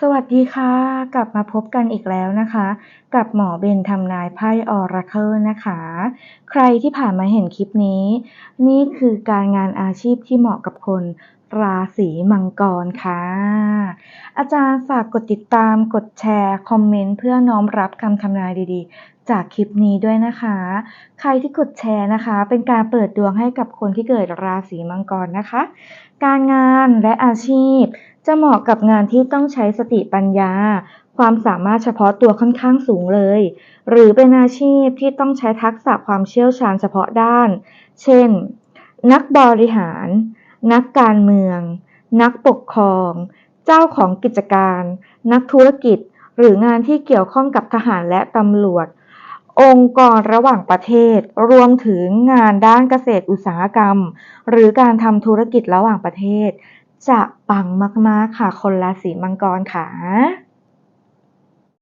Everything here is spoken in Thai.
สวัสดีค่ะ กลับมาพบกันอีกแล้วนะคะ กับหมอเบนทำนายไพ่ออราเคิลนะคะ ใครที่ผ่านมาเห็นคลิปนี้ นี่คือการงานอาชีพที่เหมาะกับคน ราศีมังกรค่ะ อาจารย์ฝากกดติดตาม กดแชร์ คอมเมนต์เพื่อน้อมรับคำทำนายดีๆ จากคลิปนี้ด้วยนะคะ ใครที่กดแชร์นะคะ เป็นการเปิดดวงให้กับคนที่เกิดราศีมังกรนะคะ การงานและอาชีพ จะเหมาะกับงานที่ต้องใช้สติปัญญา ความสามารถเฉพาะตัวค่อนข้างสูงเลย หรือเป็นอาชีพที่ต้องใช้ทักษะความเชี่ยวชาญเฉพาะด้าน เช่น นักบริหาร นักการเมือง นักปกครอง เจ้าของกิจการ นักธุรกิจ หรืองานที่เกี่ยวข้องกับทหารและตำรวจ องค์กรระหว่างประเทศ รวมถึงงานด้านเกษตรอุตสาหกรรม หรือการทำธุรกิจระหว่างประเทศ จะปังมาก ๆ ค่ะ คนราศีมังกรค่ะ